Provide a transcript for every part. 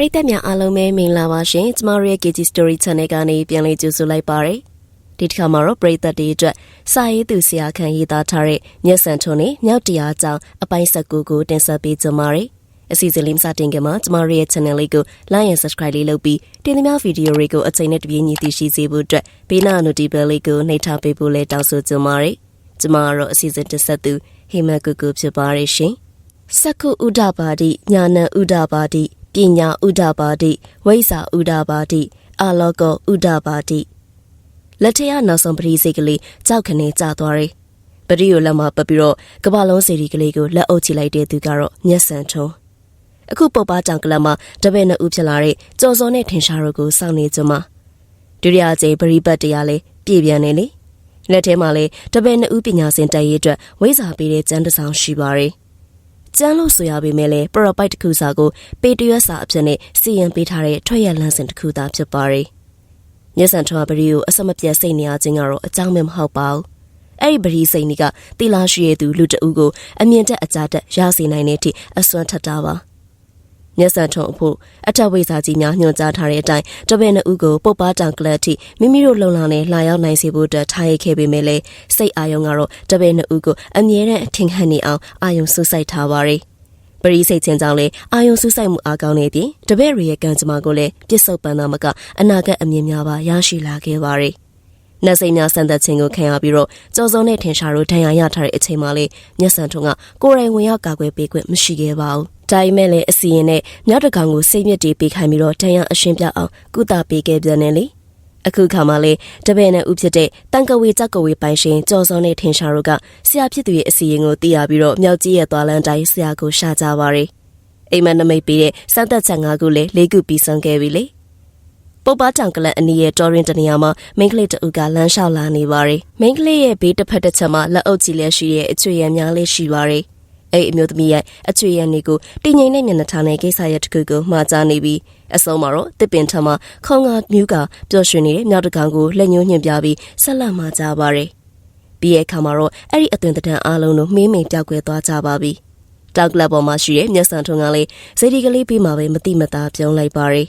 ပရိသတ်များအားလုံးပဲမင်္ဂလာပါရှင်ကျမတို့ရဲ့ KG Story Channel ကနေပြန်လည်ကြိုဆိုလိုက်ပါရစေဒီတစ်ခါမှာတော့ပရိသတ်တွေအတွက်စာရေးသူဆရာခန့်ရေးသားထားတဲ့မျက်စံထုံးနဲ့မြောက်တရားအကြောင်းအပိုင်း၁၉ကိုတင်ဆက်ပေးကြပါရစေအစီအစဉ်လေးမစတင်ခင်မှာကျမတို့ရဲ့ channel လေးကို like and subscribe လေးလုပ်ပြီးတင်သမျှဗီဒီယိုတွေကိုအချိန်နဲ့တပြေးညီသိရှိစေဖို့အတွက်ဘေးနာ notification လေးကိုနှိပ်ထားပေးဖို့လည်းတောင်းဆိုကြပါရစေကျမကတော့အစီအစဉ်တင်ဆက်သူဟိမကုကုဖြစ်ပါရရှင်စက္ခုဥဒ္ဒပါတိညာဏဥဒ္ဒပါတိ ပညာဥဒ္ဒပါတိဝိဇ္ဇာဥဒ္ဒပါတိအာလောကဥဒ္ဒပါတိလက်ထရနောက်ဆုံးပရိစိတ်ကလေးကြောက်ခနေကြသွားတယ်ပရိကိုလက်မှာပတ်ပြီးတော့ကမ္ဘာလုံးစီရီကလေးကိုလက်အုပ်ချလိုက်တဲ့သူကတော့မျက်စံထုံးအခုပုတ်ပါတောင်ကလပ်မှာတပည့်နှစ်ဦးဖြစ်လာတဲ့ကြော်စောနဲ့ထင်ရှားတို့ကိုစောင့်နေကြမှာဒုတိယအကြိမ်ပရိပတ်တရားလေးပြည့်ပြန်နေလေလက်ထဲမှာလည်းတပည့်နှစ်ဦးပညာရှင်တက်ရေးအတွက်ဝိဇ္ဇာပေးတဲ့ကျမ်းတစ်စောင်ရှိပါတယ် ကျန်းလို့ဆိုရပေမဲ့လည်းပရောပိုက်တစ်ခုစာကိုပေတရွက်စာအဖြစ်နဲ့စီရင်ပေးထားတဲ့ထွက်ရလန်းစဉ်တစ်ခုသာဖြစ်ပါတယ်။မျက်စံထွားပရီကိုအစမပြတ်စိတ်နေရခြင်းကတော့အကြောင်းမမဟုတ်ပါဘူး။အဲ့ဒီပရီစိတ်နီကတီလာရှိရသူလူတအုပ်ကိုအမြင့်တက်အကြတက်ရစေနိုင်တဲ့အထိအစွမ်းထက်တာပါ။ မျက်စံထုံအဖို့အထက်ဝိစာကြီးများညွှန်ကြားထားတဲ့အတိုင်းတပည့်နှစ်ဦးကိုပုတ်ပါတောင်ကလပ်ထိမိမိတို့လုံလောင်နဲ့လာရောက်နိုင်စေဖို့အတွက်ထားရခဲ့ပေမဲ့လည်းစိတ်အာယုံကတော့တပည့်နှစ်ဦးကိုအမြဲတမ်းထင်ဟပ်နေအောင်အာယုံဆူဆိုင်ထားပါရယ်ပရိစိတ်ချင်းကြောင့်လည်းအာယုံဆူဆိုင်မှုအားကောင်းနေပြီးတပည့်ရီရဲ့ကံကြမ္မာကိုလည်းပြစ်ဆုတ်ပန်းသားမကအနာဂတ်အမြင်များပါရရှိလာခဲ့ပါရယ်နတ်စိတ်များဆန်သက်ခြင်းကိုခံရပြီးတော့ကြော်စုံနဲ့ထင်ရှားတို့ဒဏ်ရာရထားတဲ့အချိန်မှလေးမျက်စံထုံကကိုယ်တိုင်ဝင်ရောက်ကာကွယ်ပေးခွင့်မရှိခဲ့ပါဘူး။ ဒါပေမဲ့လည်းအစီရင်နဲ့မြောက်တကောင်ကိုစိတ်မြစ်တီးပေးခိုင်းပြီးတော့ဒဏ်ရာအရှင်းပြအောင်ကုသပေးခဲ့ပြန်တယ်လေ။အခုခါမှလေတပည့်နဲ့ဥဖြစ်တဲ့တန်ကဝေကြက်ကဝေပိုင်ရှင်ကြော်စုံနဲ့ထင်ရှားတို့ကဆရာဖြစ်သူရဲ့အစီရင်ကိုသိရပြီးတော့မြောက်ကြီးရဲ့သွားလန်းတိုင်းဆရာကိုရှာကြပါရယ်။အိမ်မနမိတ်ပေးတဲ့စမ်းသက်ချက်၅ခုလေး၄ခုပြီးဆုံးခဲ့ပြီလေ။ပုပ်ပါတောင်ကလန်အနီးရဲ့တော်ရင်တနေရာမှာမိန်းကလေးတအုပ်ကလမ်းလျှောက်လာနေပါရယ်မိန်းကလေးရဲ့ဘေးတစ်ဖက်တစ်ချက်မှာလက်အုပ်ကြီးလက်ရှိရဲ့အချွေရံများလေးရှိပါရယ် အဲ့အမျိုးသမီးရဲ့အချွေရံတွေကိုတင်ငိမ့်တဲ့မျက်နှာထားနဲ့ကိစ္စရဲ့တစ်ခုကိုမှားကြနေပြီးအဆုံးမှာတော့တစ်ပင်ထမခေါင်းကမြူးကပျော်ရွှင်နေတဲ့မြောက်တကောင်ကိုလက်ညှိုးညွှန်ပြပြီးဆက်လက်မှာကြပါရယ်ပြီးရဲ့အခါမှာတော့အဲ့ဒီအသွင်တံအားလုံးတို့မင်းမိန်ပြောက်ကွယ်သွားကြပါပြီတောက်ကလပ်ပေါ်မှာရှိတဲ့မျက်စံထုံကလေးဇေဒီကလေးပြီးမှပဲမတိမသားပြုံးလိုက်ပါရယ်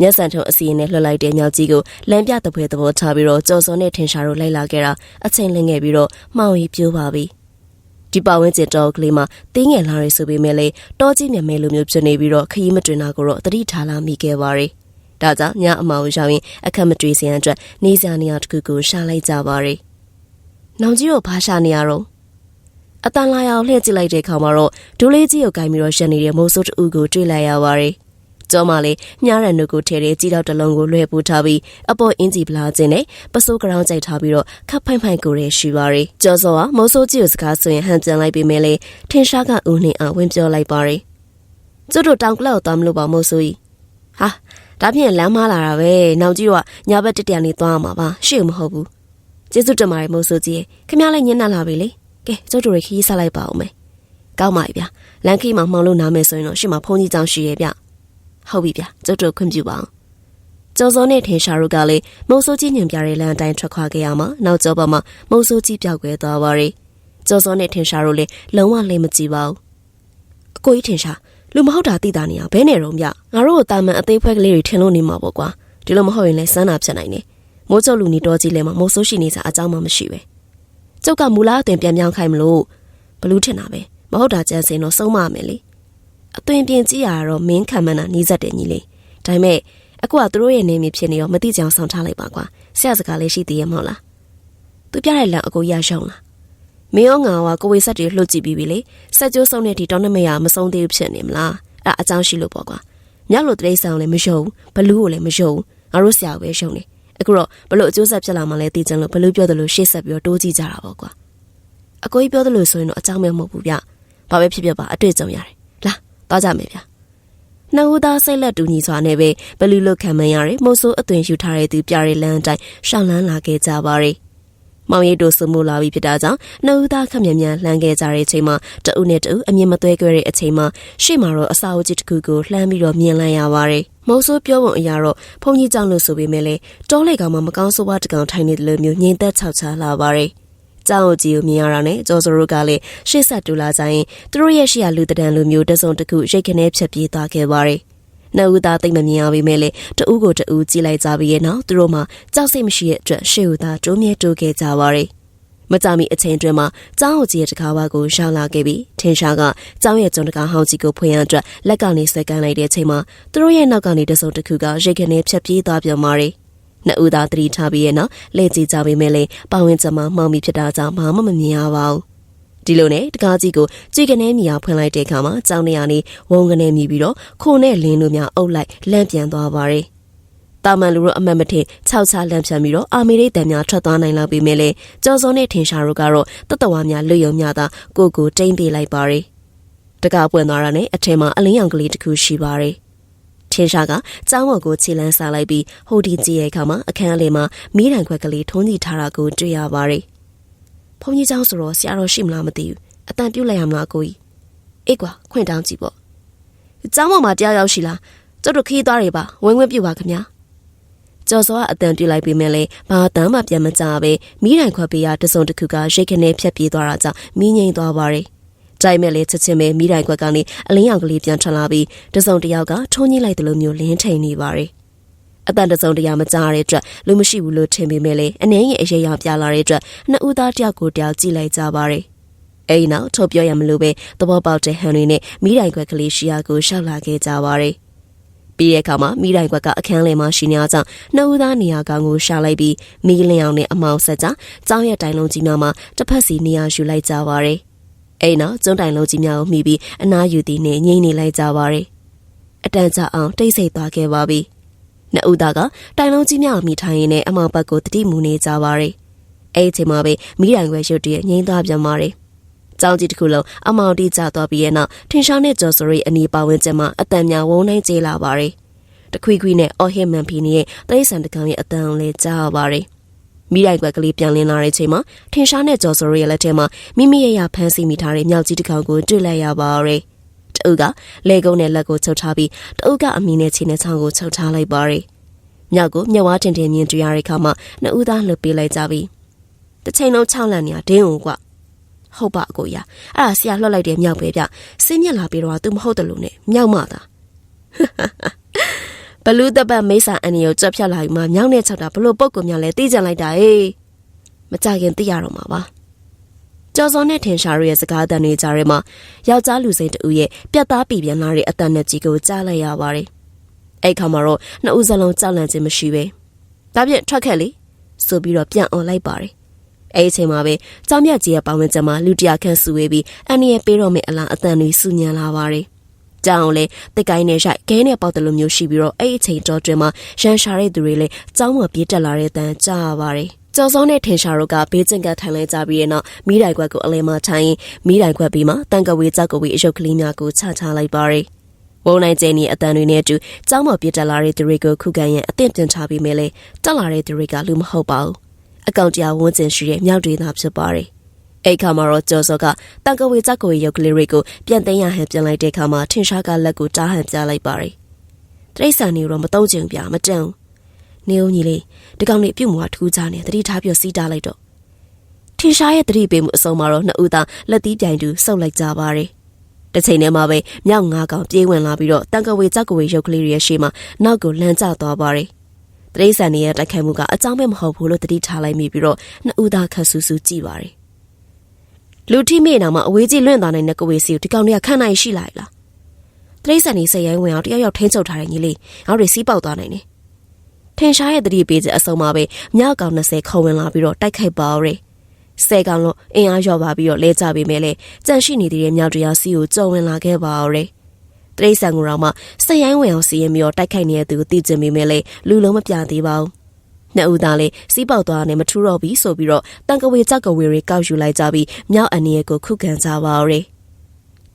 မျက်စံထုံအစီအနဲ့လွှတ်လိုက်တဲ့မြောက်ကြီးကိုလမ်းပြတပွဲသဘောထားပြီးတော့ကြော်စောနဲ့ထင်ရှားတို့လိုက်လာခဲ့တာအချိန်လင်းခဲ့ပြီးတော့မှောင်ရီပြိုးပါပြီ ဒီပဝင်းကျင်တော်ကလေးမှာတင်းငယ်လာရဆိုပေမဲ့လေတောကြီးမြမဲလိုမျိုးဖြစ်နေပြီးတော့ခရီးမတွင်တာကိုတော့တတိထားလာမိခဲ့ပါရယ်ဒါကြောင့်ညအမောင်ရောက်ရင်အခက်မတွေ့စရန်အတွက်နေစာနေရာတစ်ခုကိုရှာလိုက်ကြပါရယ်နောင်ကြီးတို့ဘာရှာနေရတော့အတန်လာရောက်လှည့်ကြည့်လိုက်တဲ့အခါမှာတော့ဒိုးလေးကြီးကိုကင်ပြီးတော့ရက်နေတဲ့မိုးစိုးတူကိုတွေ့လိုက်ရပါရယ် ကျောမလေးမြားရံတို့ကိုထဲတဲ့ကြီးတော့တလုံးကိုလွှဲပို့ထားပြီးအပေါ်အင်းကြီးပလာခြင်းနဲ့ပစိုးကရောင်းကြိုက်ထားပြီးတော့ခပ်ဖိုင်ဖိုင်ကိုရဲရှိပါရယ်ကျော်စောကမိုးစိုးကြီးကိုစကားဆိုရင်ဟန်ပြန်လိုက်ပြီးမဲလေထင်ရှားကဦးနှင်းအောင်ဝင်ပြောလိုက်ပါရယ်ကျတို့တောင်ကလောက်သွားမလို့ပါမိုးစိုးကြီးဟာဒါဖြင့်လမ်းမလာတာပဲနောက်ကြီးတော့ညာဘက်တက်တရနေသွားမှာပါရှေ့မဟုတ်ဘူးကျေးဇူးတင်ပါတယ်မိုးစိုးကြီးခင်ဗျားလည်းညံ့လာပြီလေကဲကျတို့ရခီးဆက်လိုက်ပါအောင်မယ်ကောင်းပါပြီဗျာလန်ခီမှာမှောင်လို့နားမယ်ဆိုရင်တော့ရှေ့မှာဖုန်းကြီးကြောင်ရှိရဲ့ဗျ ဟုတ်ပြီဗျကျုပ်တို့ခွင့်ပြုပါအောင်ကျော်စောနဲ့ထင်ရှားတို့ကလည်းမုံဆိုးကြီးညင်ပြတဲ့လမ်းအတိုင်းထွက်ခွာခဲ့ရမှာနောက်ကျောဘက်မှာမုံဆိုးကြီးပြောက်ကွယ်သွားပါရီကျော်စောနဲ့ထင်ရှားတို့လည်းလုံးဝလင်းမကြည့်ပါဘူးအကိုကြီးထင်ရှားလူမဟုတ်တာသိတာနေရဘဲနဲ့တော့မြငါတို့ကိုတာမန်အသေးဖွဲကလေးတွေထင်လို့နေမှာပေါ့ကွာဒီလိုမဟုတ်ရင်လည်းစမ်းတာဖြစ်နိုင်တယ်မိုးကျုပ်လူနီတော်ကြီးလည်းမမုံဆိုးရှိနေစားအကြောင်းမှမရှိပဲကျုပ်ကမူလားအသွင်ပြန်ပြောင်းခိုင်းမလို့ဘလူးထင်တာပဲမဟုတ်တာကြံစင်တော့ဆုံးမမယ်လေ အသွင်ပြင်ကြည့်ရတော့မင်းခံမှန်းတာနီးစက်တယ်ညီလေးဒါပေမဲ့အခုကသူတို့ရဲ့နေမည်ဖြစ်နေရောမသိကြအောင်ဆောင်ထားလိုက်ပါကွာဆရာစကားလေးရှိသေးရဲ့မဟုတ်လားသူပြတဲ့လမ်းအကိုရရှုံလားမင်းရောငါကကိုဝေဆက်တွေလှုပ်ကြည့်ပြီးပြီလေဆက်ကျိုးဆုံးတဲ့ဒီတောင်းနမရမဆုံးသေးဘူးဖြစ်နေမလားအဲ့အကြောင်းရှိလို့ပေါ့ကွာမြောက်လို့တရိတ်ဆောင်လည်းမယုံဘလူးကိုလည်းမယုံငါတို့ဆရာကိုပဲရှုံနေအခုတော့ဘလို့အကျိုးဆက်ဖြစ်လာမှလည်းသိချင်လို့ဘလူးပြောတယ်လို့ရှေ့ဆက်ပြီးတော့တိုးကြည့်ကြတာပေါ့ကွာအကိုကြီးပြောတယ်လို့ဆိုရင်တော့အကြောင်းမဲမဟုတ်ဘူးဗျဘာပဲဖြစ်ဖြစ်ပါအတွေ့အကြုံရတယ်လာ သွားကြမယ်ဗျနှစ်ဦးသားစိတ်လက်တူညီစွာနဲ့ပဲဘလူးလုတ်ခံမရတဲ့မိုးဆိုးအသွင်ယူထားတဲ့သူပြတဲ့လမ်းအတိုင်းရှောင်းလန်းလာခဲ့ကြပါရီမောင်ရိပ်တို့စမှုလာပြီးဖြစ်တာကြောင့်နှစ်ဦးသားခက်မြန်မြန်လှမ်းခဲ့ကြတဲ့အချိန်မှာတအုပ်နဲ့တအုပ်အမြင်မသွဲကြတဲ့အချိန်မှာရှေ့မှာတော့အစာအုပ်ကြီးတစ်ခုကိုလှမ်းပြီးတော့မြင်လိုက်ရပါတယ်။မောင်ဆိုးပြောပုံအရာတော့ဖုန်ကြီးကြောင့်လို့ဆိုပေမဲ့လေတောလိုက်ကောင်မှမကောင်းဆိုးဝါးတကောင်ထိုင်နေတယ်လို့မျိုးငြိမ်သက်ခြောက်ချလာပါတယ်။ ကျောင်းကြီးကိုမြင်ရတာနဲ့ကျော်စရိုကလည်းရှေ့ဆက်တူလာကြရင်သူတို့ရဲ့ရှေ့ရလူတဒန်လူမျိုးတစုံတစ်ခုရိတ်ခနဲဖြတ်ပြေးသွားခဲ့ပါတယ်။နှစ်ဦးသားသိမ့်မမြင်ရပေမဲ့လေတဦးကိုတဦးကြည့်လိုက်ကြပြီးရဲ့နောက်သူတို့မှကြောက်စိတ်မရှိတဲ့အတွက်ရှေ့ဦးသားတိုးမြဲတိုးခဲ့ကြပါရီမကြမီအချိန်တွင်မှကျောင်းအကြီးရဲ့တကားဝါကိုရောက်လာခဲ့ပြီးထင်ရှားကကျောင်းရဲ့ကျွန်းတကားဟောင်းကြီးကိုဖွင့်ရအတွက်လက်ကနေဆွဲကမ်းလိုက်တဲ့အချိန်မှာသူတို့ရဲ့နောက်ကနေတစုံတစ်ခုကရိတ်ကနေဖြတ်ပြေးသွားပြန်ပါရီ နှစ်ဦးသားသတိထားပြီးရဲ့နောက်လေ့ကြည့်ကြပေမဲ့လေပဝင်းကျမမှောင်မိဖြစ်တာကြောင့်ဘာမှမမြင်ရပါဘူးဒီလိုနဲ့တကားကြီးကိုကြည်ကနေမြာဖွင့်လိုက်တဲ့အခါမှာကျောင်းနေရာနေဝုံကနေမြည်ပြီးတော့ခုံနဲ့လင်းတို့များအုပ်လိုက်လန့်ပြန်သွားပါရီတာမန်လူတို့အမတ်မထင်ခြောက်ချလန့်ဖြန်ပြီးတော့အာမေရိတန်များထွက်သွားနိုင်လောက်ပေမဲ့လေကြော်စုံနဲ့ထင်ရှားတို့ကတော့တတဝါများလွတ်ယုံများသာကိုကိုတိမ့်ပေးလိုက်ပါရီတကားပွင့်သွားတာနဲ့အထက်မှာအလင်းရောင်ကလေးတစ်ခုရှိပါရီထ ရှေရှာကကျောင်းပေါ်ကိုခြေလန်းစားလိုက်ပြီးဟိုဒီကြီးရဲ့အခါမှာအခန်းအလယ်မှာမီးတံခွက်ကလေးထုံးကြည့်ထားတာကိုတွေ့ရပါတယ်။ဘုန်းကြီးကျောင်းဆိုတော့ဆရာတော်ရှိမလားမသိဘူး။အတန်ပြုတ်လိုက်ရမလားကိုကြီး။အေးကွာခွင့်တောင်းကြည့်ပေါ့။ကျောင်းပေါ်မှာတရားရောက်ရှိလား။ကျတို့ခီးသွားတွေပါဝင်ခွင့်ပြုပါခင်ဗျာ။ကျော်စောကအတန်တွေ့လိုက်ပေမဲ့လည်းဘာတမ်းမှပြန်မကြပဲမိတိုင်ခွက်ပေးရတစုံတစ်ခုကရိတ်ခနဲဖြတ်ပြေးသွားတာကြောင့်မိငိမ့်သွားပါရဲ့။ ကြိုက်မဲ့လေချက်ချင်းပဲမိတိုင်ခွက်ကနေအလင်းရောင်ကလေးပြန်ထွက်လာပြီးတစုံတစ်ယောက်ကထုံးကြီးလိုက်တယ်လို့မျိုးလင်းထိန်နေပါရီအတန်တစုံတရာမကြားတဲ့အတွက်လူမရှိဘူးလို့ထင်ပေမဲ့လေအနှင်းရဲ့အရေးရောင်ပြလာတဲ့အတွက်နှစ်ဦးသားတယောက်ကိုတယောက်ကြည့်လိုက်ကြပါရီအဲ့နောက်ထုတ်ပြောရမလို့ပဲသဘောပေါက်တဲ့ဟန်တွေနဲ့မိတိုင်ခွက်ကလေးရှီယာကိုရှောက်လာခဲ့ကြပါရီပြီးတဲ့အခါမှာမိတိုင်ခွက်ကအခန်းလယ်မှာရှိနေအောင်နှစ်ဦးသားနေရာကောင်ကိုရှာလိုက်ပြီးမိလင်းအောင်နဲ့အမောင်ဆက်ကြကျောင်းရဲ့တိုင်လုံးကြီးနာမှာတစ်ဖက်စီနေရာယူလိုက်ကြပါရီ အဲ့နောက်ကျွန်းတိုင်လုံးကြီးများကိုမိပြီးအနားယူသည်နဲ့ငိမ့်နေလိုက်ကြပါရီအတန်ကြာအောင်တိတ်ဆိတ်သွားခဲ့ပါပြီနှစ်ဦးသားကတိုင်လုံးကြီးများကိုမိထိုင်ရင်းနဲ့အမောင်ဘက်ကိုတတိမူနေကြပါရီအဲ့ဒီချိန်မှာပဲမိတိုင်ခွက်ရုတ်တရက်ငိမ့်သွားပြန်ပါရီကျောင်းကြီးတစ်ခုလုံးအမောင်တိကျသွားပြီးရဲ့နောက်ထင်ရှားတဲ့ကျော်စရီအနီးပါဝင်ကျမှာအတန်များဝုန်းနိုင်ကျေးလာပါရီတခွေခွေနဲ့အော်ဟစ်မန်ဖီနီရဲ့တိရစ္ဆာန်တကောင်ရဲ့အတန်လေးကြားပါရီ မိတိုင်ကွက်ကလေးပြန်လင်းလာတဲ့ချိန်မှာထင်ရှားတဲ့ကျော်စရီရဲ့လက်ထဲမှာမိမိရဲ့ရဖမ်းဆီးမိထားတဲ့မြောက်ကြီးတစ်ကောင်ကိုတွေ့လိုက်ရပါရီတူကလေကုန်းနဲ့လက်ကိုချုပ်ထားပြီးတူကအမီနဲ့ခြေနဲ့ချောင်းကိုချုပ်ထားလိုက်ပါရီမြောက်ကိုမြက်ဝါတင်တင်မြင်တွေ့ရတဲ့အခါမှာနှစ်ဦးသားလှုပ်ပေးလိုက်ကြပြီတစ်ချိန်လုံးချောင်းလန့်နေတာဒင်းအောင်ကွဟုတ်ပါအကိုရအဲ့ဒါဆရာလွှတ်လိုက်တဲ့မြောက်ပဲဗျစင်းမြက်လာပြီးတော့ तू မဟုတ်တယ်လို့နဲ့မြောက်မှသာ ဘလူးတပတ်မိษာအန်နီကိုကြက်ဖြတ်လာပြီးမှမြောက်နဲ့ချက်တာဘလို့ပုတ်ကူများလဲသိကြလိုက်တာဟေးမကြခင်သိရတော့မှာပါကျော်စောနဲ့ထင်ရှားရဲ့စကားအတန်တွေကြားထဲမှာယောက်ျားလူစိမ်းတူရဲ့ပြတ်သားပြည်ပြန်လာတဲ့အတန်နဲ့ကြီးကိုကြားလိုက်ရပါတယ်အဲ့ခါမှာတော့နှစ်ဦးစလုံးကြောက်လန့်ခြင်းမရှိပဲဒါဖြင့်ထွက်ခဲ့လေဆိုပြီးတော့ပြန်អော်လိုက်ပါတယ်အဲ့ဒီအချိန်မှာပဲကြောင်မြတ်ကြီးရဲ့ပါဝင်ချက်မှာလူတရာခန့်စုဝေးပြီးအန်နီရဲ့ပေးတော့မယ့်အလားအတန်တွေစူညံလာပါတယ်။ ကြောင်လေတစ်ကိုင်းနဲ့ရိုက်ခဲနဲ့ပေါက်တယ်လို့မျိုးရှိပြီးတော့အဲ့ဒီအချိန်တော်တွင်မှာရန်ရှာတဲ့သူတွေလည်းကြောင်းမပြေးတက်လာတဲ့တန်ကြားရပါတယ်။ကျော်စောနဲ့ထင်ရှာတို့ကဘေးကျင်ကထိုင်လိုက်ကြပြီးတဲ့နောက်မိတိုင်ခွက်ကိုအလဲမထိုင်မိတိုင်ခွက်ပြီးမှတန်ကဝေကြောက်ကဝေအယုတ်ကလေးများကိုချချလိုက်ပါတယ်။ဝုံနိုင်ကျင်းရဲ့အတန်တွေနဲ့အတူကျောင်းမပြေးတက်လာတဲ့သူတွေကိုခုခံရန်အသင့်ပြင်ထားပြီးမြဲလေတက်လာတဲ့သူတွေကလူမဟုတ်ပါဘူး။အကောင့်တရားဝန်းကျင်ရှိတဲ့မြောက်တွေသာဖြစ်ပါတယ်။ အဲ့ခါမှာတော့ကျော်စောကတန်ကဝေကြက်ကိုရုပ်ကလေးတွေကိုပြန်သိမ်းရဟန်ပြန်လိုက်တဲ့ခါမှာထင်ရှားကလက်ကိုတားဟန်ပြလိုက်ပါတယ်။တိရစ္ဆာန်တွေတော့မတုံ့ချင်ပြမတန်ဘူး။နေဦးကြီးလေးဒီကောင်လေးပြုတ်မွားထူးကြနေတတိထားပြစီးတားလိုက်တော့ထင်ရှားရဲ့တတိပေးမှုအစုံမှာတော့နှစ်ဦးသားလက်သီးပြိုင်တူဆုပ်လိုက်ကြပါတယ်။တစ်ချိန်တည်းမှာပဲမြောက်ငါးကောင်ပြေးဝင်လာပြီးတော့တန်ကဝေကြက်ကိုရုပ်ကလေးတွေရဲ့ရှေ့မှာနောက်ကိုလမ်းကျသွားပါတယ်တရိษံနေရဲ့တိုက်ခိုက်မှုကအကြောင်းပဲမဟုတ်ဘူးလို့တတိထားလိုက်မိပြီးတော့နှစ်ဦးသားခတ်ဆူဆူကြည့်ပါတယ် လူထိမိနာမှာအဝေးကြီးလွင့်သွားနိုင်တဲ့ကဝေစီကိုဒီကောင်တွေကခန့်နိုင်ရှိလိုက်လားတရိษံနေစရိုင်းဝင်အောင်တယောက်ယောက်ထင်းချုပ်ထားတဲ့ညီလေးငါတို့စီးပေါက်သွားနိုင်တယ်ထင်ရှားရဲ့တတိပေးချက်အစုံမှာပဲမြောက်ကောင်20ခေါ်ဝင်လာပြီးတော့တိုက်ခိုက်ပါရယ်ဆယ်ကောင်လို့အင်အားရော့ပါပြီးတော့လဲကြပေမဲ့လေကြန့်ရှိနေသေးတဲ့မြောက်တရားစီကိုကြုံဝင်လာခဲ့ပါရယ်တရိษံကိုတော့မှစက်ရိုင်းဝင်အောင်စီရင်ပြီးတော့တိုက်ခိုက်နေတဲ့သူကိုသိကျင်မိမယ်လေလူလုံးမပြသေးပါဘူး နှစ်ဦးသားလေးစီးပေါက်သွားတယ်မထူတော့ဘူးဆိုပြီးတော့တန်ကဝေကြောက်ကဝေတွေကောက်ယူလိုက်ကြပြီးမြောက်အန်နီရဲ့ကိုခုခံကြပါရယ်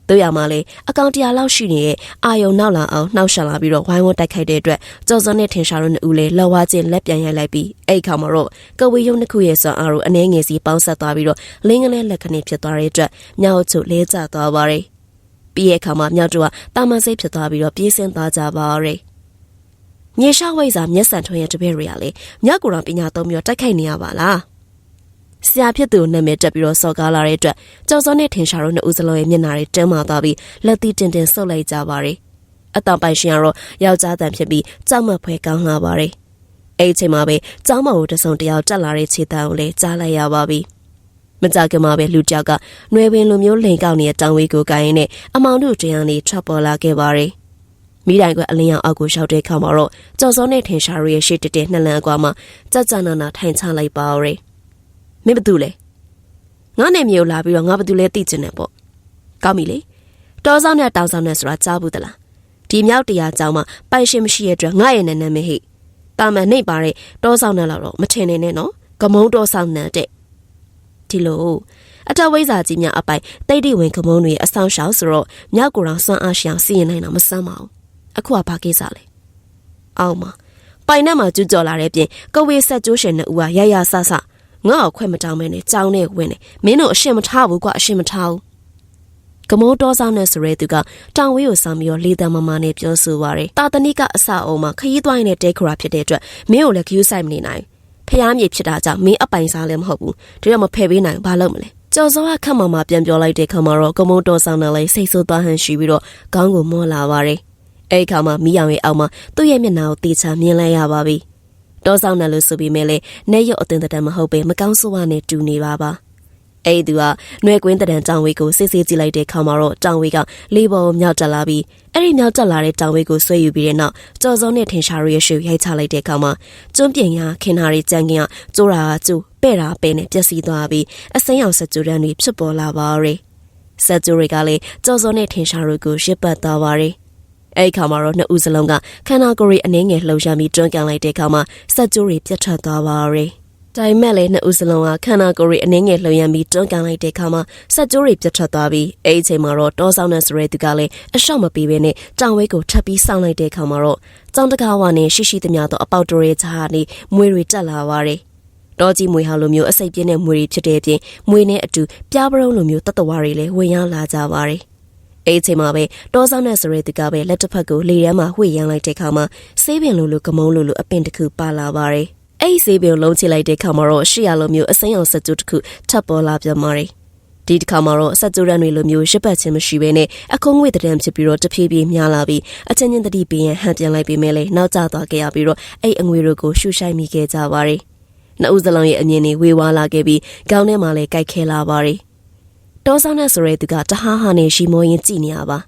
တို့ရမှာလေအကောင့်တရားလောက်ရှိနေတဲ့အာယုံနောက်လာအောင်နှောက်ရှလာပြီးတော့ဝိုင်းဝန်းတိုက်ခိုက်တဲ့အတွက်ကြော်စောနဲ့ထင်ရှားတို့နှစ်ဦးလေလော်ဝါချင်းလက်ပြန်ရိုက်လိုက်ပြီးအဲ့ခါမှာတော့ကဝေယုံနှစ်ခုရဲ့စွမ်းအားတို့အနှဲငယ်စီပေါင်းဆက်သွားပြီးတော့လင်းကလေးလက်ခဏဖြစ်သွားတဲ့အတွက်မြောက်ချိုလဲကျသွားပါရယ်ပြီးရဲ့အခါမှာမြောက်တို့ကတာမန်စိတ်ဖြစ်သွားပြီးတော့ပြေးဆင်းသွားကြပါရယ် မြေရှားဝိဇာမျက်စံထွန်းရဲ့တပည့်တွေကလေမြောက်ကိုယ်တော်ပညာသုံးပြီးတော့တိုက်ခိုက်နေရပါလားဆရာဖြစ်သူနာမည်တက်ပြီးတော့စော်ကားလာတဲ့အတွက်ကြော်စောနဲ့ထင်ရှားတို့နှစ်ဦးစလုံးရဲ့မျက်နှာတွေတင်းမာသွားပြီးလက်သီးတင်တင်ဆုပ်လိုက်ကြပါရယ်အတန်ပိုင်ရှင်ကတော့ယောက်ျားတန်ဖြစ်ပြီးကြောက်မက်ဖွယ်ကောင်းလာပါတယ်အဲ့ဒီအချိန်မှာပဲကျောင်းမကိုတဆုံတယောက်တက်လာတဲ့ခြေတံကိုလည်းကြားလိုက်ရပါပြီမကြခင်မှာပဲလူကြောက်ကနှွယ်ပင်လိုမျိုးလိန်ကောက်နေတဲ့တောင်ဝေးကိုကိုင်းရင်းနဲ့အမောင်တို့တရားနေထွက်ပေါ်လာခဲ့ပါတယ် မိတိုင်ကအလင်းရောင်အောက်ကိုရှောက်တဲ့ခါမှာတော့ကြော်စောနဲ့ထင်ရှားရဲ့ရှေ့တက်တဲ့နှစ်လန်းအကွာမှာကြကြနာနာထိုင်ချလိုက်ပါရယ်မင်းဘာတူလဲငါနဲ့မျိုးလာပြီးတော့ငါဘာတူလဲသိချင်တယ်ပေါ့ကောင်းပြီလေတောဆောင်နဲ့တောင်ဆောင်နဲ့ဆိုတာကြားဘူးသလားဒီမြောက်တရားကြောင်းမှာပိုင်ရှင်မရှိရဲ့အတွက်ငါရဲ့နာမည်ဟိတာမန်နှိပ်ပါတဲ့တောဆောင်နဲ့တော့မထင်နေနဲ့နော်ကမုံတောဆောင်နဲ့တဲ့ဒီလိုအတဝိဇ္ဇာကြီးများအပိုင်တိတ်တိဝင်ကမုံတွေအဆောင်ရှောက်ဆိုတော့မြောက်ကိုယ်တော်စွမ်းအားရှောင်စီရင်နိုင်တာမစမ်းပါဘူး အခုကဘာကိစ္စလဲအောက်မှာပိုင်နဲ့မှကျူးကျော်လာတဲ့ပြင်ကဝေဆက်ကျိုးရှင်နှစ်ဦးကရရဆဆငါ့ကိုခွဲမတောင်းမဲနဲ့ကြောင်းနဲ့ဝင်နေမင်းတို့အရှင်မထားဘူးကွာအရှင်မထားဘူးကမိုးတော်ဆောင်နဲ့ဆိုရဲသူကတောင်ဝေးကိုဆောင်ပြီးတော့လေတံမမနဲ့ပြောဆိုပါရယ်တာတနိကအစအုံမှာခရီးသွားရင်တဲခရာဖြစ်တဲ့အတွက်မင်းကိုလည်းခယူးဆိုင်မနေနိုင်ဖျားမြေဖြစ်တာကြောင့်မင်းအပိုင်စားလည်းမဟုတ်ဘူးဒါတော့မဖယ်ပေးနိုင်ဘာလုပ်မလဲကျော်စောကခတ်မမပြန်ပြောလိုက်တဲ့ခါမှာတော့ကမိုးတော်ဆောင်နဲ့လည်းစိတ်ဆိုးသွားဟန်ရှိပြီးတော့ခေါင်းကိုမောလာပါရယ် အဲ့ဒီခါမှာမိအောင်ရဲ့အောက်မှာသူ့ရဲ့မျက်နှာကိုတေချာမြင်လိုက်ရပါပြီတောဆောင်တယ်လို့ဆိုပြီးမဲ့လေနေရုပ်အတင်တန်မဟုတ်ပဲမကောင်းဆိုးဝါနဲ့တူနေပါပါအဲ့ဒီသူကနှွဲကွင်းတံတောင်ဝေးကိုစစ်စစ်ကြည့်လိုက်တဲ့ခါမှာတော့တောင်ဝေးကလေးပေါ်မြောက်တက်လာပြီးအဲ့ဒီမြောက်တက်လာတဲ့တောင်ဝေးကိုဆွဲယူပြီးတဲ့နောက်ကြော်စောနဲ့ထင်ရှားရရဲ့ရှုရိုက်ချလိုက်တဲ့ခါမှာကျွန်းပြင်ရခင်ဟာရီကြမ်းကင်ကကျိုးတာကျိုးပဲ့တာပဲ့နဲ့ပျက်စီးသွားပြီးအစိမ်းအောင်စကြိုတန်းတွေဖြစ်ပေါ်လာပါရယ်စကြိုတွေကလည်းကြော်စောနဲ့ထင်ရှားရကိုရစ်ပတ်သွားပါရယ် အဲ့ဒီခါမှာတော့နှစ်ဦးစလုံးကခန္ဓာကိုယ်ရီအနှင်းငယ်လှုပ်ရှားပြီးတွန်းကန်လိုက်တဲ့ခါမှာစက်ကြိုးတွေပြတ်ထွက်သွားပါရယ်။ဒါပေမဲ့လည်းနှစ်ဦးစလုံးကခန္ဓာကိုယ်ရီအနှင်းငယ်လှုပ်ရမ်းပြီးတွန်းကန်လိုက်တဲ့ခါမှာစက်ကြိုးတွေပြတ်ထွက်သွားပြီးအဲ့ဒီအချိန်မှာတော့တောဆောင်နဲ့ဆိုရဲသူကလည်းအရှော့မပေးဘဲနဲ့တောင်ဝဲကိုထပ်ပြီးစောင်းလိုက်တဲ့ခါမှာတော့ចောင်းတကားဝနဲ့ရှိရှိသမျှသောအပေါက်တိုတွေချာနေမွေတွေတက်လာပါရယ်။တောကြီးမွေဟာလိုမျိုးအစိပ်ပြင်းတဲ့မွေတွေဖြစ်တဲ့အပြင်မွေနဲ့အတူပြားပရုံးလိုမျိုးတတဝါတွေလည်းဝင်ရောက်လာကြပါရယ်။ အဲ့အချိန်မှာပဲတောဆောင်နဲ့ဆိုရဲသူကပဲလက်တစ်ဖက်ကိုလေထဲမှာဝှေ့ရမ်းလိုက်တဲ့ခါမှာဆေးပင်လိုလိုကမုံလိုလိုအပင်တစ်ခုပါလာပါတယ်။အဲ့ဒီဆေးပင်လုံးချိလိုက်တဲ့ခါမှာတော့ရှေ့ရလိုမျိုးအစိမ်းအောင်စကြိုတစ်ခုထပ်ပေါ်လာပြန်ပါတယ်။ဒီတစ်ခါမှာတော့စကြိုရန်တွေလိုမျိုးရစ်ပတ်ခြင်းမရှိဘဲနဲ့အခုံးငွေတံဖြစ်ပြီးတော့တဖြည်းဖြည်းများလာပြီးအချင်းချင်းတတိပင်ရဟန်ပြန်လိုက်ပြီးမဲလေနောက်ကျသွားခဲ့ရပြီးတော့အဲ့အငွေတို့ကိုရှူရှိုက်မိခဲ့ကြပါတယ်။နှစ်ဦးစလုံးရဲ့အမြင်တွေဝေဝါးလာခဲ့ပြီးခေါင်းထဲမှာလည်းကြိုက်ခဲလာပါတယ်။ တောဆောင်နဲ့ဆိုရဲသူကတဟားဟာနဲ့ရှီမောရင်ကြည်နေရပါ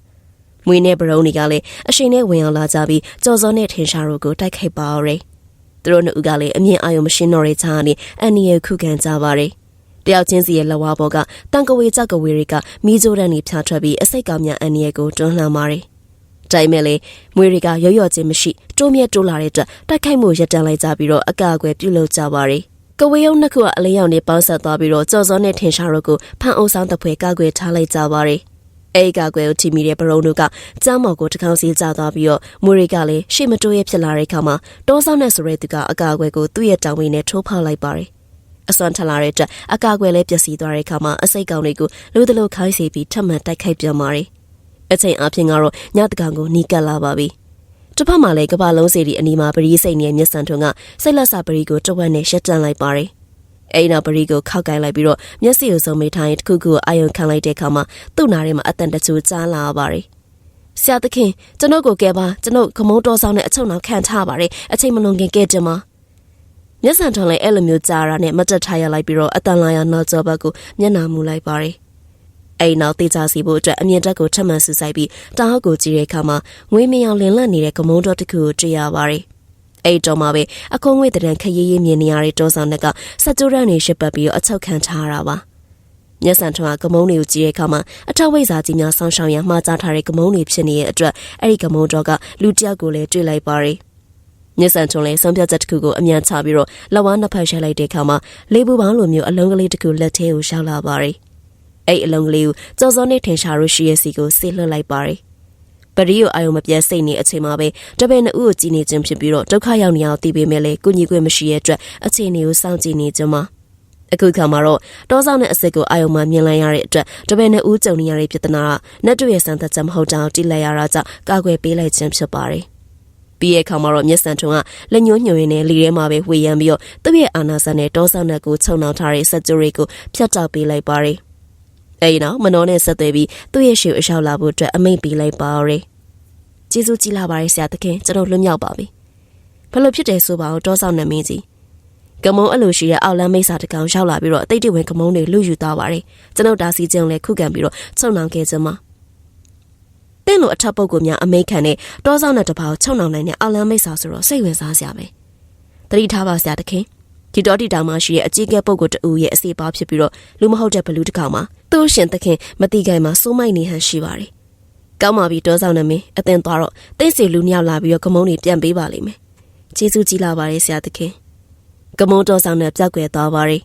မွေနဲ့ဘရုံတွေကလည်းအရှိန်နဲ့ဝင်အောင်လာကြပြီးကြော်စောနဲ့ထင်ရှားတို့ကိုတိုက်ခိုက်ပါရယ်သူတို့နှစ်ဦးကလည်းအမြင်အာရုံမရှင်းတော့တဲ့ချာနေအန်နီရဲ့ခုခံကြပါရယ်တယောက်ချင်းစီရဲ့လက်ဝါးပေါ်ကတန်ကဝေကြောက်ကဝေတွေကမီးကြိုးတန်းတွေဖြာထွက်ပြီးအစိတ်ကောင်းများအန်နီရဲ့ကိုတွန်းလှန်ပါရယ်တိုင်မဲ့လေမွေတွေကရော့ရော့ချင်းမရှိတိုးမြက်တိုးလာတဲ့အတွက်တိုက်ခိုက်မှုရပ်တန့်လိုက်ကြပြီးတော့အကာအကွယ်ပြုလုပ်ကြပါရယ် ကဝေယုံနှစ်ခုကအလေးရောင်နဲ့ပေါင်းဆက်သွားပြီးတော့ကြော်စောနဲ့ထင်ရှားတို့ကိုဖန်အုပ်ဆောင်တပွဲကာကွယ်ထားလိုက်ကြပါတယ်။အဲဒီကာကွယ်ကိုထိမိတဲ့ပရုံတို့ကကျမ်းမော်ကိုတကောင်းစီကျသွားပြီးတော့မူရီကလည်းရှေ့မတိုးရဖြစ်လာတဲ့အခါမှာတောဆောင်နဲ့ဆိုရဲသူကအကာအကွယ်ကိုသူ့ရဲ့တောင်ဝင်းနဲ့ထိုးဖောက်လိုက်ပါတယ်။အစွမ်းထလာတဲ့အတွက်အကာအကွယ်လည်းပျက်စီးသွားတဲ့အခါမှာအစိတ်ကောင်တွေကိုလူသလိုခိုင်းစီပြီးထပ်မံတိုက်ခိုက်ပြန်ပါတယ်။အချိန်အပြင်ကတော့ညတကောင်ကိုနီးကပ်လာပါပြီ။ တစ်ဖက်မှာလည်းကမ္ဘာလုံးစီဒီအနီးမှာပရိစိတ်နဲ့မျက်စံထွန်းကစိတ်လက်စာပရိကိုတဝက်နဲ့ရှက်တန်လိုက်ပါတယ်။အဲ့နောက်ပရိကိုခောက်ကိုင်းလိုက်ပြီးတော့မျက်စိကိုစုံမိထားရင်တစ်ခုခုကိုအာယုံခံလိုက်တဲ့အခါမှာသူ့နားထဲမှာအတန်တချို့ကြားလာပါတယ်။ဆရာသခင်ကျွန်ုပ်ကိုကဲပါကျွန်ုပ်ခမုံးတော်ဆောင်နဲ့အချုံနောက်ခံထားပါတယ်အချိန်မလွန်ခင်ကဲတင်ပါမျက်စံထွန်းလည်းအဲ့လိုမျိုးကြားရတဲ့မတက်ထားရလိုက်ပြီးတော့အတန်လာရနောက်ကျောဘက်ကိုမျက်နှာမူလိုက်ပါတယ်။ အဲ့နောက်တေချာစီဖို့အတွက်အမြင့်တက်ကိုထပ်မံဆူဆိုင်ပြီးတားဟောက်ကိုကြည့်တဲ့အခါမှာငွေမြောင်လင်လန့်နေတဲ့ကမုံတော်တစ်ခုကိုတွေ့ရပါတယ်။အဲ့တော့မှပဲအကုံးငွေတရံခရီးရေးမြင်နေရတဲ့တောဆောင်ကစကြိုရန်တွေရှစ်ပတ်ပြီးတော့အချုပ်ခံထားရတာပါ။မျက်စံထွန်းကကမုံတွေကိုကြည့်တဲ့အခါမှာအထက်ဝိဇ္ဇာကြီးများဆောင်းရှောင်းရမှားကြားထားတဲ့ကမုံတွေဖြစ်နေတဲ့အတွက်အဲ့ဒီကမုံတော်ကလူတယောက်ကိုလည်းတွေ့လိုက်ပါတယ်။မျက်စံချုံလေးဆုံးဖြတ်ချက်တစ်ခုကိုအမြန်ချပြီးတော့လက်ဝါးနှစ်ဖက်ရှက်လိုက်တဲ့အခါမှာလေးပူပေါင်းလိုမျိုးအလုံးကလေးတစ်ခုလက်ထဲကိုရှောက်လာပါတယ် အဲ့အလုံးကလေးကိုကြော်စောနဲ့ထင်ရှားရရှိရဲ့စီကိုဆေးလွှတ်လိုက်ပါတယ်ပရိယအာယုံမပြတ်စိတ်နေအချိန်မှာပဲတပည့်နှစ်ဦးကိုကြည်နေခြင်းဖြစ်ပြီးတော့ဒုက္ခရောက်နေအောင်သိပေမဲ့လေကုညီခွင့်မရှိရဲ့အတွက်အခြေအနေကိုစောင့်ကြည့်နေကြမှာအခုခါမှာတော့တောဆောင်တဲ့အစ်စ်ကိုအာယုံမှမြင်လိုက်ရတဲ့အတွက်တပည့်နှစ်ဦးကြုံနေရတဲ့ပြဿနာကနတ်တို့ရဲ့စံသက်ချက်မဟုတ်ကြောင်းတိလိုက်ရတာကြောင့်ကာကွယ်ပေးလိုက်ခြင်းဖြစ်ပါတယ်ပြီးရဲ့ခါမှာတော့မျက်စံထုံကလက်ညှိုးညွှန်ရင်းနဲ့လီထဲမှာပဲဝေယံပြီးတော့သူ့ရဲ့အာနာဆန်နဲ့တောဆောင်နဲ့ကိုခြုံနှောင်ထားတဲ့စက်ကြိုတွေကိုဖျက်တောက်ပေးလိုက်ပါတယ် အဲဒီနောက်မနောနဲ့ဆက်သွယ်ပြီးသူ့ရဲ့ရှေ့အလျှောက်လာဖို့အတွက်အမိန့်ပေးလိုက်ပါရယ်ကျေးဇူးကြီးလာပါတယ်ဆရာသခင်ကျွန်တော်လွတ်မြောက်ပါပြီဘယ်လိုဖြစ်တယ်ဆိုပါတော့တောဆောင်နမင်းကြီးကမုံအဲ့လိုရှိတဲ့အောက်လမ်းမိတ်ဆာတကောင်ရောက်လာပြီးတော့အတိတ်တဝင်ကမုံတွေလူယူသွားပါတယ်ကျွန်တော်တာစီကျုံလည်းခုခံပြီးတော့ချုံနှောင်ခဲ့ကြမှာတင့်လိုအထက်ပုတ်ကိုများအမိတ်ခံနဲ့တောဆောင်တဲ့တပါကိုချုံနှောင်နိုင်တဲ့အောက်လမ်းမိတ်ဆာဆိုတော့စိတ်ဝင်စားစရာပဲတတိထားပါဆရာသခင် ဒီတော့ဒီတောင်မှရှိတဲ့အကြီးကဲပုတ်ကိုတူရဲ့အစီပါဖြစ်ပြီးတော့လူမဟုတ်တဲ့ဘလူးတစ်ကောင်မှာသူ့ရှင်သခင်မတိခိုင်မှာစိုးမိုက်နေဟန်ရှိပါတယ်ကောင်းပါပြီတောဆောင်နေမင်းအသင်သွားတော့တိတ်စီလူနှစ်ယောက်လာပြီးတော့ကမုံတွေပြန်ပေးပါလိမ့်မယ်ကျေးဇူးကြီးလာပါတယ်ဆရာသခင်ကမုံတောဆောင်နဲ့ပြောက်ွယ်သွားပါတယ်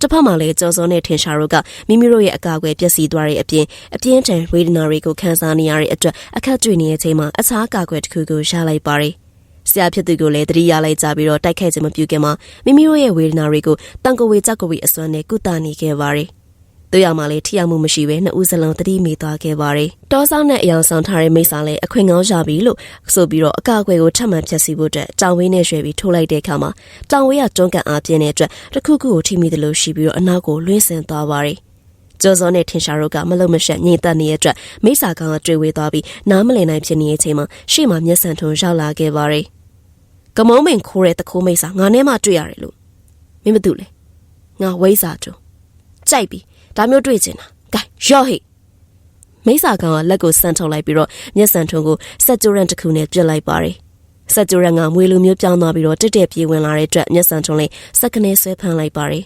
တစ်ဖက်မှာလည်းကြော်စောနဲ့ထင်ရှာတို့ကမိမိတို့ရဲ့အကာအကွယ်ပျက်စီးသွားတဲ့အပြင်အပြင်းထန်ဝေဒနာတွေကိုခံစားနေရတဲ့အတွက်အခက်တွေ့နေတဲ့အချိန်မှာအခြားအကာအကွယ်တစ်ခုကိုရလိုက်ပါတယ် ဆရာဖြစ်သူကိုလည်းတတိရလိုက်ကြပြီးတော့တိုက်ခိုက်ခြင်းမပြုခင်မှာမိမိတို့ရဲ့ဝေဒနာတွေကိုတန်ကိုဝေကြောက်ကဝေအစွမ်းနဲ့ကုသနေခဲ့ပါတယ်တို့ရမှာလည်းထိရောက်မှုမရှိဘဲနှစ်ဦးစလုံးတတိမိသွားခဲ့ပါတယ်။တောဆောင်နဲ့အယောင်ဆောင်ထားတဲ့မိစာလည်းအခွင့်ကောင်းရပြီလို့ဆိုပြီးတော့အကာအကွယ်ကိုထပ်မံဖျက်ဆီးဖို့အတွက်တောင်ဝင်းနဲ့ရွှေပြီးထိုးလိုက်တဲ့အခါမှာတောင်ဝင်းကတွန်းကန်အားပြင်းတဲ့အတွက်တစ်ခုခုကိုထိမိတယ်လို့ရှိပြီးတော့အနောက်ကိုလွှင့်ဆင်သွားပါတယ်။ ကျော်စောနဲ့ထင်ရှာတို့ကမလုံမရှက်ညင်သက်နေတဲ့အတွက်မိစာကောင်ကတွေ့ဝေးသွားပြီးနားမလည်နိုင်ဖြစ်နေတဲ့အချိန်မှာရှေ့မှာမျက်စံထုံရောက်လာခဲ့ပါတယ်။ကမုံမင်ခိုးတဲ့တခိုးမိစာငါနဲ့မှတွေ့ရတယ်လို့မင်းမသိလေ။ငါဝိစာတုံကြိုက်ပြီးဒါမျိုးတွေ့ချင်တာဂိုင်ရော့ဟိမိစာကောင်ကလက်ကိုဆန့်ထုတ်လိုက်ပြီးတော့မျက်စံထုံကိုစက်ကြိုရန်တစ်ခုနဲ့ပြစ်လိုက်ပါတယ်စက်ကြိုရန်ကမွေလိုမျိုးပြောင်းသွားပြီးတော့တက်တက်ပြေးဝင်လာတဲ့အတွက်မျက်စံထုံလေးစက်ကနေဆွဲဖမ်းလိုက်ပါတယ်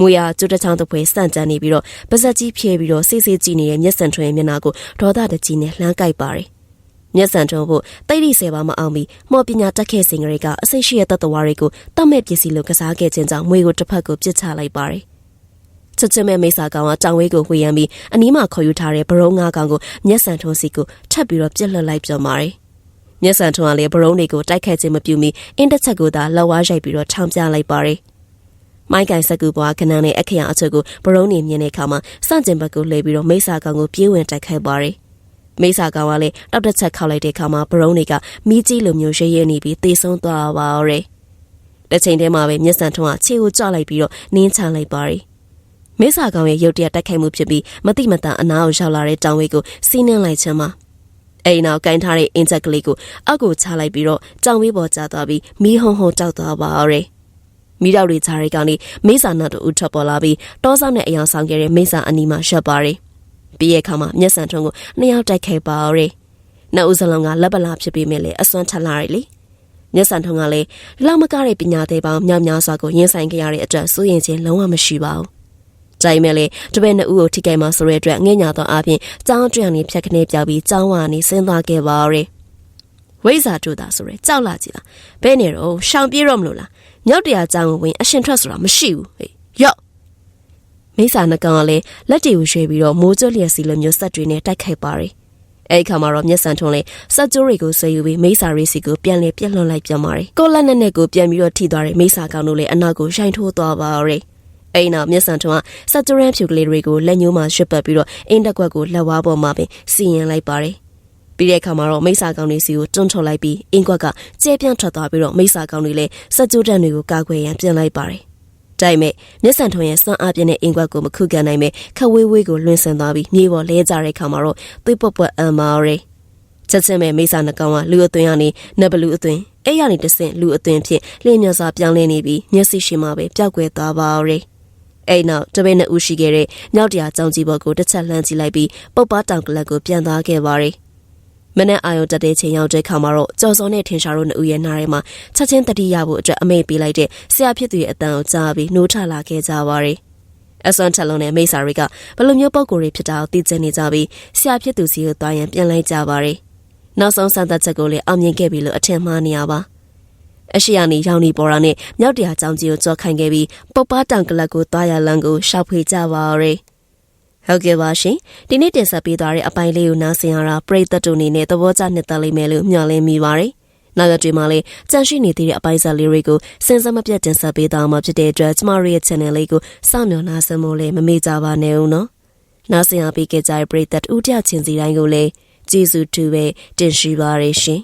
မွေရကျွတ်တချောင်းတစ်ဖွဲစန့်ကြံနေပြီးတော့ပါဇက်ကြီးဖြဲပြီးတော့စိတ်စိတ်ကြည့်နေတဲ့မျက်စံထွင်မျက်နှာကိုဒေါသတကြီးနဲ့လှမ်းကိုက်ပါတယ်မျက်စံထုံဖို့တိတ်ရိဆယ်ပါမအောင်ပြီးမော်ပညာတက်ခဲ့စဉ်ကလေးကအစိတ်ရှိတဲ့တတဝါတွေကိုတောက်မဲ့ပစ္စည်းလိုကစားခဲ့ခြင်းကြောင့်မွေကိုတစ်ဖက်ကိုပြစ်ချလိုက်ပါတယ်ချက်ချင်းမဲ့မိစာကောင်ကတောင်ဝေးကိုဝေယံပြီးအနီးမှာခေါ်ယူထားတဲ့ဘရုံငါကောင်ကိုမျက်စံထုံးစီကိုထပ်ပြီးတော့ပြစ်လွတ်လိုက်ပြန်ပါတယ်။မျက်စံထုံးကလည်းဘရုံတွေကိုတိုက်ခိုက်ခြင်းမပြုမီအင်းတစ်ချက်ကိုသာလောက်ဝါးရိုက်ပြီးတော့ထောင်ပြလိုက်ပါတယ်။ မိုင်းကန်စကူပွားကနန်းနဲ့အခရာအချက်ကိုဘရုံနေမြင်တဲ့အခါမှာစန့်ကျင်ဘက်ကိုလှည့်ပြီးတော့မိစာကောင်ကိုပြေးဝင်တိုက်ခိုက်ပါတယ်။မိစာကောင်ကလည်းတောက်တစ်ချက်ခောက်လိုက်တဲ့အခါမှာဘရုံတွေကမိကြီးလိုမျိုးရဲရဲနေပြီးတေဆုံးသွားပါရဲ့။တစ်ချိန်တည်းမှာပဲမျက်စံထုံးကခြေကိုကြလိုက်ပြီးတော့နင်းချလိုက်ပါတယ်မင်းစာကောင်ရဲ့ရုတ်တရက်တိုက်ခိုက်မှုဖြစ်ပြီးမတိမတန်အနာကိုရောက်လာတဲ့တောင်ဝေးကိုစီးနှင်းလိုက်ချင်မှာအိမ်နောက်ကင်ထားတဲ့အင်ချက်ကလေးကိုအောက်ကိုချလိုက်ပြီးတော့ကြောင်ဝေးပေါ်ကျသွားပြီးမီးဟုံဟုံတောက်သွားပါရဲ့ မိတော့တွေခြားတွေကနေမိစာနာတို့ဦးထွက်ပေါ်လာပြီးတောဆောင်နဲ့အယောင်ဆောင်ခဲ့တဲ့မိစာအနီးမှာရှက်ပါရဲ့ပြီးရဲ့အခါမှာမျက်စံထုံးကိုနှစ်ယောက်တိုက်ခိုက်ပါရဲ့နောက်ဦးစလုံးကလက်ပလာဖြစ်ပြီးမြဲလေအစွမ်းထလာရလေမျက်စံထုံးကလည်းလောက်မကားတဲ့ပညာသေးပေါင်းမြောက်များစွာကိုရင်ဆိုင်ခဲ့ရတဲ့အတွက်စိုးရင်ချင်းလုံးဝမရှိပါဘူးကြိုင်မဲ့လေတပည့်နှစ်ဦးကိုထိခိုက်မှဆိုတဲ့အတွက်ငဲ့ညာသောအပြင်ကြောင်းတွင်နေဖြတ်ခနေပြောက်ပြီးကြောင်းဝါနေဆင်းသွားခဲ့ပါရဲ့ဝိဇာတို့တာဆိုရဲကြောက်လာကြည်လားဘဲနေတော့ရှောင်ပြေးတော့မလို့လား မြောက်တရားကြောင်းဝင်အရှင်ထွက်ဆိုတာမရှိဘူးဟေးရော့မိစာနှကောင်ကလည်းလက်တီကိုရွှေပြီးတော့မိုးကျွလျက်စီလိုမျိုးဆက်တွေနဲ့တိုက်ခိုက်ပါရဲ့အဲ့ခါမှာတော့မျက်စံထုံးလေးစက်ကြိုးတွေကိုဆွဲယူပြီးမိစာရေးစီကိုပြန်လေပြက်လွန်လိုက်ပြန်ပါတယ်ကိုလက်နဲ့နဲ့ကိုပြန်ပြီးတော့ထိသွားတဲ့မိစာကောင်တို့လည်းအနောက်ကိုရှိုင်းထိုးသွားပါရဲ့အဲ့နောက်မျက်စံထွန်းကစက်ကြရန်ဖြူကလေးတွေကိုလက်ညှိုးမှာရွှတ်ပတ်ပြီးတော့အင်းတက်ကွက်ကိုလက်ဝါးပေါ်မှာပင်စီရင်လိုက်ပါတယ် ပြီးတဲ့အခါမှာတော့မိစာကောင်တွေစီကိုတွန်းထုတ်လိုက်ပြီးအင်းကွက်ကကျဲပြန့်ထွက်သွားပြီးတော့မိစာကောင်တွေလည်းစက်ကြိုးတန်းတွေကိုကာကွယ်ရန်ပြင်လိုက်ပါတယ်တိုင်မဲ့မျက်စံထွန်းရဲ့စွမ်းအားပြင်းတဲ့အင်ကွက်ကိုမခုခံနိုင်မဲ့ခဝေးဝေးကိုလွှင့်ဆန်သွားပြီးမြေပေါ်လဲကျတဲ့အခါမှာတော့သွေးပွက်ပွက်အမ်မာရီချက်ချင်းပဲမိစာနှကောင်ကလူအသွင်ကနေနဘလူအသွင်အဲ့ရနေတဆင့်လူအသွင်ဖြစ်လင်းမြော်စွာပြောင်းလဲနေပြီးမျက်စိရှိမှပဲပျောက်ကွယ်သွားပါရဲ့အဲ့နောက်တပည့်နှစ်ဦးရှိခဲ့တဲ့မြောက်တရားကြောင်ကြီးဘော်ကိုတစ်ချက်လှမ်းကြည့်လိုက်ပြီးပုတ်ပါတောင်ကလပ်ကိုပြန်သွားခဲ့ပါရီ မနေ့အာရုံတက်တဲ့ချိန်ရောက်တဲ့ခါမှာတော့ကြော်စောနဲ့ထင်ရှားတို့နှစ်ဦးရဲ့နားထဲမှာချက်ချင်းတတိယဖို့အတွက်အမိတ်ပေးလိုက်တဲ့ဆရာဖြစ်သူရဲ့အတန်ကိုကြားပြီးနှိုးထလာခဲ့ကြပါရီအစွမ်းချက်လုံးနဲ့မိတ်ဆာတွေကဘယ်လိုမျိုးပုံကိုယ်တွေဖြစ်တာကိုသိချင်နေကြပြီးဆရာဖြစ်သူစီကိုသွားရင်ပြန်လိုက်ကြပါရီနောက်ဆုံးစံသက်ချက်ကိုလည်းအောင်မြင်ခဲ့ပြီလို့အထင်မှားနေရပါအရှိယာနီရောင်နီပေါ်ရာနဲ့မြောက်တရားကျောင်းကြီးကိုကြော်ခိုင်ခဲ့ပြီးပုတ်ပါတောင်ကလပ်ကိုသွားရလန်းကိုရှောက်ဖွေကြပါရယ် ဟုတ်ကဲ့ပါရှင်ဒီနေ့တင်ဆက်ပေးသွားတဲ့အပိုင်းလေးကိုနားဆင်ရတာပရိသတ်တို့အနေနဲ့သဘောကျနှစ်သက်လိမ့်မယ်လို့မျှော်လင့်မိပါတယ်နောက်ရတွေမှာလည်းကြန့်ရှိနေသေးတဲ့အပိုင်းဆက်လေးတွေကိုစဉ်းစားမပြတ်တင်ဆက်ပေးသွားမှာဖြစ်တဲ့အတွက်ကျမတို့ရဲ့ channel လေးကိုစောင့်မျှော်နှားဆင်ဖို့လည်းမမေ့ကြပါနဲ့ဦးနော်နောက်ဆင်ရပေးကြတဲ့ပရိသတ်ဦးတချင်းစီတိုင်းကိုလည်းကျေးဇူးတူပဲတင်ရှိပါရရှင်